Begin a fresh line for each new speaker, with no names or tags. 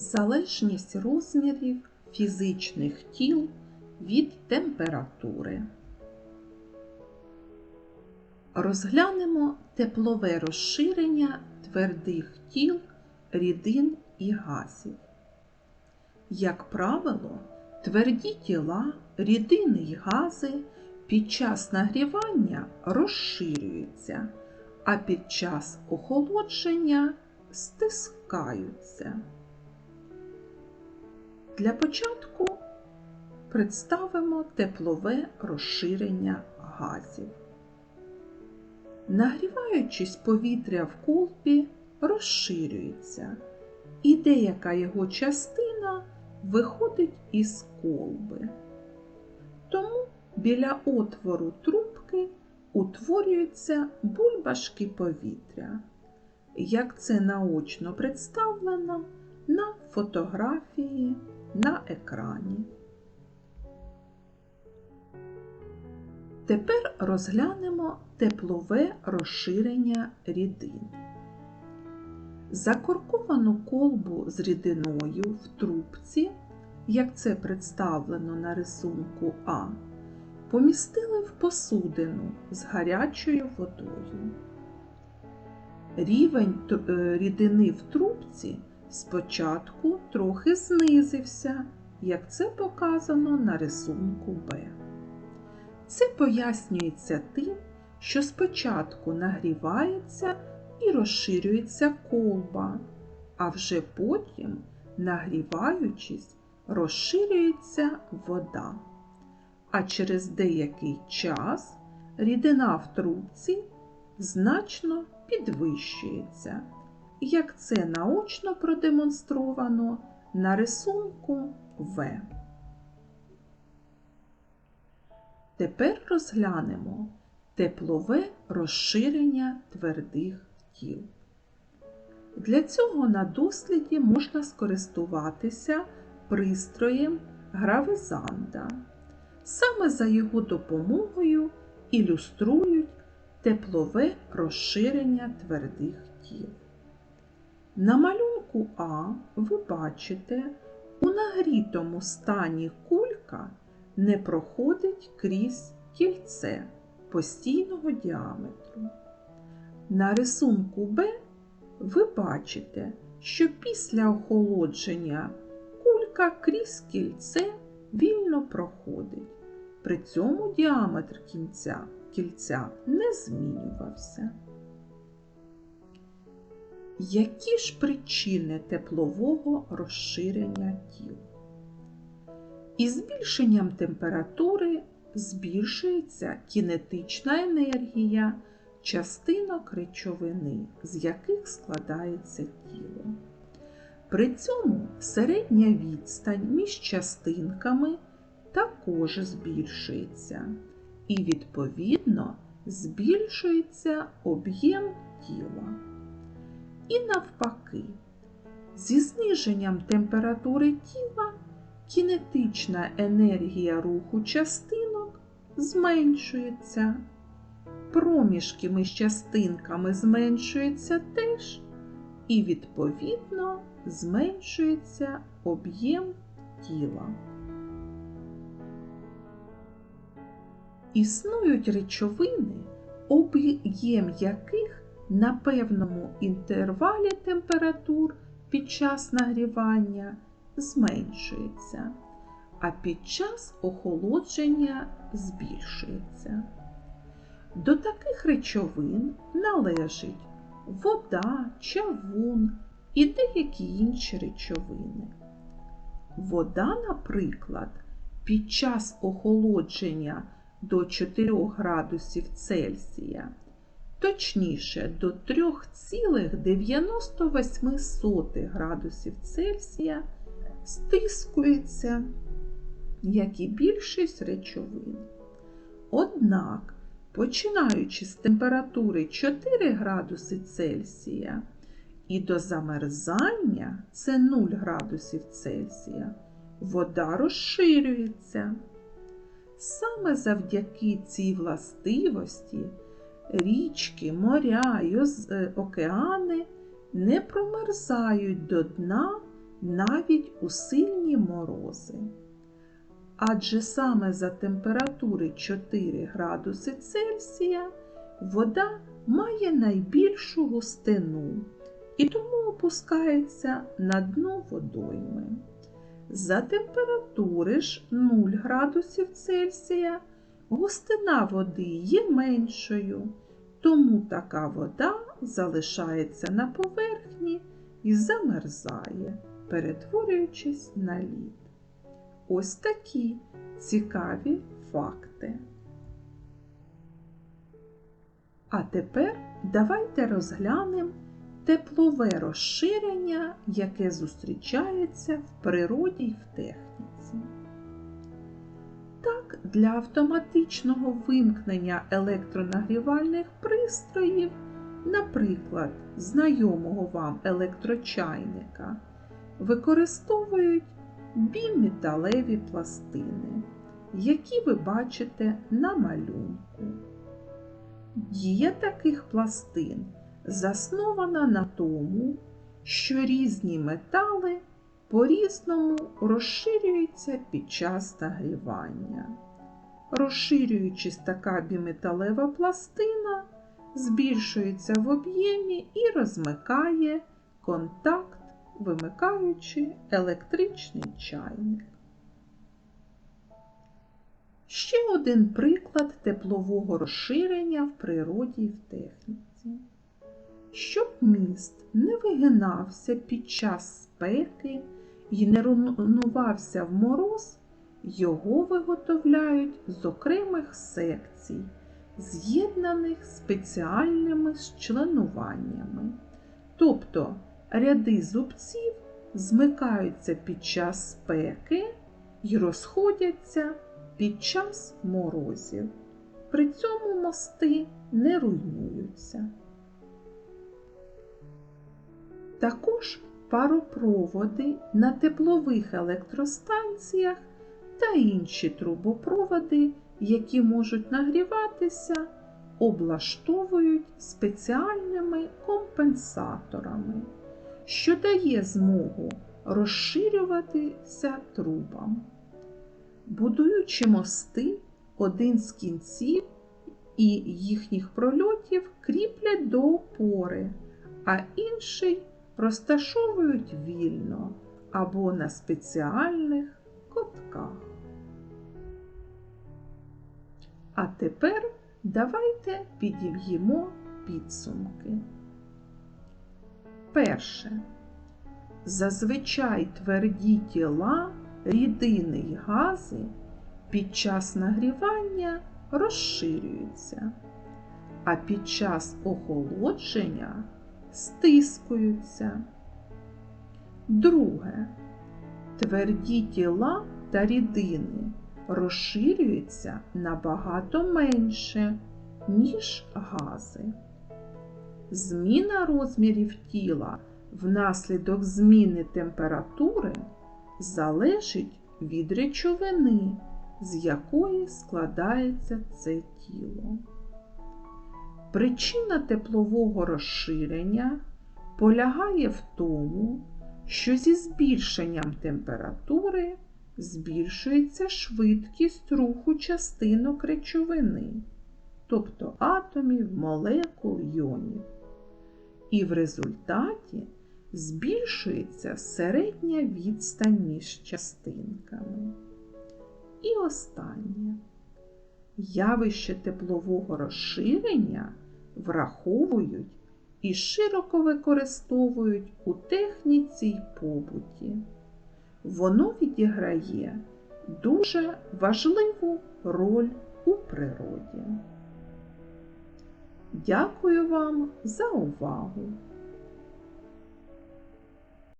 Залежність розмірів фізичних тіл від температури. Розглянемо теплове розширення твердих тіл, рідин і газів. Як правило, тверді тіла, рідини й гази під час нагрівання розширюються, а під час охолодження стискаються. Для початку представимо теплове розширення газів. Нагріваючись, повітря в колбі розширюється, і деяка його частина виходить із колби. Тому біля отвору трубки утворюються бульбашки повітря, як це наочно представлено на фотографії на екрані. Тепер розглянемо теплове розширення рідин. Закорковану колбу з рідиною в трубці, як це представлено на рисунку А, помістили в посудину з гарячою водою. Рівень е, рідини в трубці спочатку трохи знизився, як це показано на рисунку Б. Це пояснюється тим, що спочатку нагрівається і розширюється колба, а вже потім, нагріваючись, розширюється вода. А через деякий час рідина в трубці значно підвищується, як це наочно продемонстровано на рисунку В. Тепер розглянемо теплове розширення твердих тіл. Для цього на досліді можна скористуватися пристроєм гравизанда. Саме за його допомогою ілюструють теплове розширення твердих тіл. На малюнку А ви бачите, у нагрітому стані кулька не проходить крізь кільце постійного діаметру. На рисунку Б ви бачите, що після охолодження кулька крізь кільце вільно проходить. При цьому діаметр кінця, кільця не змінювався. Які ж причини теплового розширення тіл? Із збільшенням температури збільшується кінетична енергія частинок речовини, з яких складається тіло. При цьому середня відстань між частинками також збільшується, і, відповідно, збільшується об'єм тіла. І навпаки, зі зниженням температури тіла кінетична енергія руху частинок зменшується. Проміжки між частинками зменшуються теж, і, відповідно, зменшується об'єм тіла. Існують речовини, об'єм яких на певному інтервалі температур під час нагрівання зменшується, а під час охолодження збільшується. До таких речовин належить вода, чавун і деякі інші речовини. Вода, наприклад, під час охолодження до 4 градусів Цельсія, точніше до 3,98 градусів Цельсія стискується, як і більшість речовин. Однак, починаючи з температури 4 градуси Цельсія і до замерзання це 0 градусів Цельсія, вода розширюється. Саме завдяки цій властивості річки, моря й е, океани не промерзають до дна навіть у сильні морози. Адже саме за температури 4 градуси Цельсія вода має найбільшу густину і тому опускається на дно водойми. За температури ж 0 градусів Цельсія густина води є меншою, тому така вода залишається на поверхні і замерзає, перетворюючись на лід. Ось такі цікаві факти. А тепер давайте розглянемо теплове розширення, яке зустрічається в природі й в техніці. Для автоматичного вимкнення електронагрівальних пристроїв, наприклад, знайомого вам електрочайника, використовують біметалеві пластини, які ви бачите на малюнку. Дія таких пластин заснована на тому, що різні метали по-різному розширюються під час нагрівання. Розширюючись така біметалева пластина, збільшується в об'ємі і розмикає контакт, вимикаючи електричний чайник. Ще один приклад теплового розширення в природі і в техніці. Щоб міст не вигинався під час спеки і не руйнувався в мороз, його виготовляють з окремих секцій, з'єднаних спеціальними зчленуваннями. Тобто ряди зубців змикаються під час спеки і розходяться під час морозів. При цьому мости не руйнуються. Також паропроводи на теплових електростанціях та інші трубопроводи, які можуть нагріватися, облаштовують спеціальними компенсаторами, що дає змогу розширюватися трубам. Будуючи мости, один з кінців і їхніх прольотів кріплять до опори, а інший розташовують вільно або на спеціальних котках. А тепер давайте підіб'ємо підсумки. Перше. Зазвичай тверді тіла, рідини й гази під час нагрівання розширюються, а під час охолодження стискуються. Друге. Тверді тіла та рідини розширюються набагато менше, ніж гази. Зміна розмірів тіла внаслідок зміни температури залежить від речовини, з якої складається це тіло. Причина теплового розширення полягає в тому, що зі збільшенням температури збільшується швидкість руху частинок речовини, тобто атомів, молекул, йонів. І в результаті збільшується середня відстань між частинками. І останнє. Явище теплового розширення враховують і широко використовують у техніці й побуті. Воно відіграє дуже важливу роль у природі. Дякую вам за увагу!